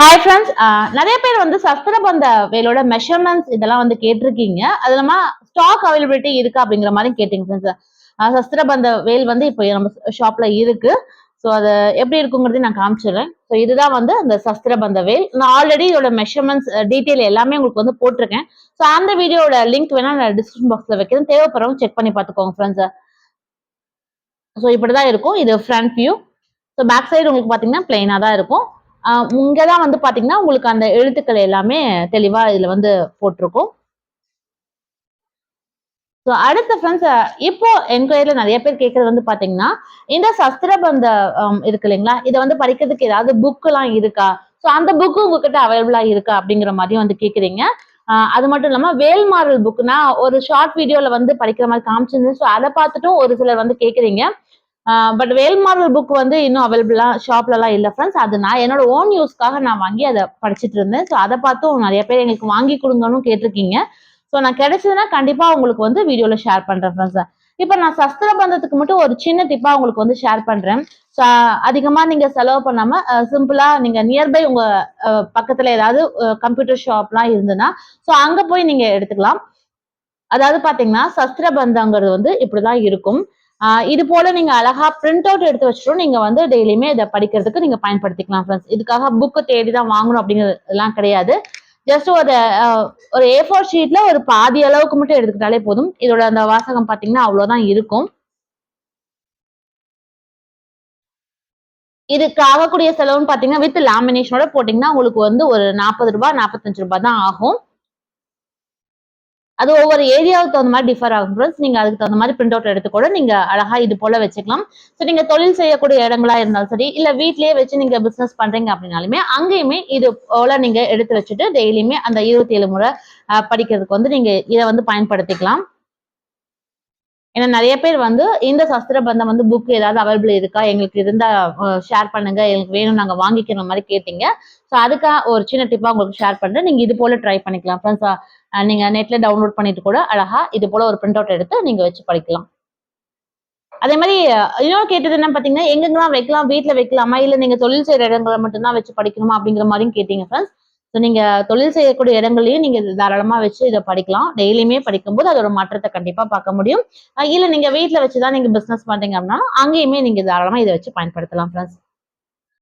Hi friends நிறைய பேர் வந்து சஸ்திரபந்த வேலோட மெஷர்மெண்ட்ஸ் இதெல்லாம் வந்து கேட்டிருக்கீங்க. அது இல்லாம ஸ்டாக் அவைலபிலிட்டி இருக்கா அப்படிங்கிற மாதிரி கேட்டீங்க ஃப்ரெண்ட்ஸ் சஸ்திரபந்த வேல் வந்து இப்போ நம்ம ஷாப்ல இருக்கு. ஸோ அது எப்படி இருக்குங்கிறதையும் நான் காமிச்சிடுறேன். ஸோ இதுதான் வந்து அந்த சஸ்திரபந்த வேல். நான் ஆல்ரெடி இதோட மெஷர்மெண்ட்ஸ் டீட்டெயில் எல்லாமே உங்களுக்கு வந்து போட்டிருக்கேன். ஸோ அந்த வீடியோட லிங்க் வேணா நான் டிஸ்கிரிப்ஷன் பாக்ஸ்ல வைக்கிறேன். தேவைப்படுறவங்க செக் பண்ணி பார்த்துக்கோங்க ஃப்ரெண்ட்ஸ் ஸோ இப்படிதான் இருக்கும். இது front view so back side உங்களுக்கு பார்த்தீங்கன்னா பிளெயினாக தான் இருக்கும். இங்கதான் வந்து பாத்தீங்கன்னா உங்களுக்கு அந்த எழுத்துக்கள் எல்லாமே தெளிவா இதுல வந்து போட்டிருக்கும். ஸோ அடுத்த ஃப்ரெண்ட்ஸ் இப்போ என்கொயரியில் நிறைய பேர் கேட்கறது வந்து பாத்தீங்கன்னா இந்த சஸ்திரபந்த இருக்கு இல்லைங்களா? இதை வந்து படிக்கிறதுக்கு ஏதாவது புக் எல்லாம் இருக்கா? ஸோ அந்த புக்கு உங்ககிட்ட அவைலபிளா இருக்கா? அப்படிங்கிற மாதிரி வந்து கேட்குறீங்க அது மட்டும் இல்லாம வேல்மாரல் புக்னா ஒரு ஷார்ட் வீடியோல வந்து படிக்கிற மாதிரி காமிச்சிருந்து ஸோ அதை பார்த்துட்டும் ஒரு சிலர் வந்து கேட்குறீங்க பட் வேல்மாரல் புக் வந்து இன்னும் அவைலபிளா ஷாப்லலாம் இல்லை ஃப்ரெண்ட்ஸ் அது நான் என்னோட ஓன் யூஸ்க்காக நான் வாங்கி அதை படிச்சுட்டு இருந்தேன். ஸோ அதை பார்த்தும் நிறைய பேர் எங்களுக்கு வாங்கி கொடுங்கன்னு கேட்டிருக்கீங்க. ஸோ நான் கிடைச்சதுன்னா கண்டிப்பா உங்களுக்கு வந்து வீடியோல ஷேர் பண்றேன் ஃப்ரெண்ட்ஸ் இப்போ நான் சஸ்திர பந்தத்துக்கு மட்டும் ஒரு சின்ன டிப்பா உங்களுக்கு வந்து ஷேர் பண்றேன். ஸோ அதிகமா நீங்க செலவு பண்ணாம சிம்பிளா நீங்க நியர்பை உங்க பக்கத்துல ஏதாவது கம்ப்யூட்டர் ஷாப்லாம் இருந்ததுன்னா ஸோ அங்க போய் நீங்க எடுத்துக்கலாம். அதாவது பாத்தீங்கன்னா சஸ்திர பந்தங்கிறது வந்து இப்படிதான் இருக்கும். இது போல நீங்க அழகா பிரிண்ட் அவுட் எடுத்து வச்சுட்டும். நீங்க வந்து டெய்லியுமே இதை படிக்கிறதுக்கு நீங்க பயன்படுத்திக்கலாம் ஃப்ரெண்ட்ஸ் இதுக்காக புக்கு தேடி தான் வாங்கணும் அப்படிங்கிறதுலாம் கிடையாது. ஜஸ்ட் ஒரு ஒரு ஏ ஃபோர் ஷீட்ல ஒரு பாதி அளவுக்கு மட்டும் எடுத்துக்கிட்டாலே போதும். இதோட அந்த வாசகம் பாத்தீங்கன்னா அவ்வளவுதான் இருக்கும். இதுக்கு ஆகக்கூடிய செலவுன்னு பாத்தீங்கன்னா வித் லாமினேஷனோட போட்டீங்கன்னா உங்களுக்கு வந்து ஒரு நாற்பது ரூபாய் நாற்பத்தஞ்சு ரூபாய் தான் ஆகும். அது ஒவ்வொரு ஏரியாவுக்கு தகுந்த மாதிரி டிஃபர் ஆகும் ஃப்ரெண்ட்ஸ் நீங்க அதுக்கு தகுந்த மாதிரி பிரிண்ட் அவுட் எடுத்து கூட நீங்க அழகா இது போல வச்சுக்கலாம். ஸோ நீங்க தொழில் செய்யக்கூடிய இடங்களா இருந்தாலும் சரி இல்ல வீட்லயே வச்சு நீங்க பிசினஸ் பண்றீங்க அப்படின்னாலுமே அங்கேயுமே இது போல நீங்க எடுத்து வச்சுட்டு டெய்லியுமே அந்த இருபத்தி ஏழு முறை படிக்கிறதுக்கு வந்து நீங்க இதை வந்து பயன்படுத்திக்கலாம். ஏன்னா நிறைய பேர் வந்து இந்த சஸ்திர பந்தம் வந்து புக் ஏதாவது அவைலபிள் இருக்கா? எங்களுக்கு இருந்தா ஷேர் பண்ணுங்க. எங்களுக்கு வேணும் நாங்க வாங்கிக்கிற மாதிரி கேட்டீங்க. ஸோ அதுக்காக ஒரு சின்ன டிப்பா உங்களுக்கு ஷேர் பண்றேன். நீங்க இது போல ட்ரை பண்ணிக்கலாம். ஃப்ரெண்ட்ஸ் நீங்க நெட்ல டவுன்லோட் பண்ணிட்டு கூட அழகா இது போல ஒரு பிரிண்ட் அவுட் எடுத்து நீங்க வச்சு படிக்கலாம். அதே மாதிரி இன்னொரு கேட்டது என்ன பாத்தீங்கன்னா எங்கெங்கெல்லாம் வைக்கலாம் வீட்டுல வைக்கலாமா? இல்ல நீங்க தொழில் செய்யற இடங்களை மட்டும்தான் வச்சு படிக்கணுமா? அப்படிங்கிற மாதிரியும் கேட்டீங்க ஃப்ரெண்ட்ஸ் ஸோ நீங்க தொழில் செய்யக்கூடிய இடங்களையும் நீங்க தாராளமா வச்சு இதை படிக்கலாம். டெய்லியுமே படிக்கும்போது அதோட மாற்றத்தை கண்டிப்பா பார்க்க முடியும். இல்ல நீங்க வீட்டுல வச்சுதான் நீங்க பிசினஸ் பண்றீங்க அப்படின்னா அங்கேயுமே நீங்க தாராளமா இதை வச்சு பயன்படுத்தலாம் ஃப்ரெண்ட்ஸ்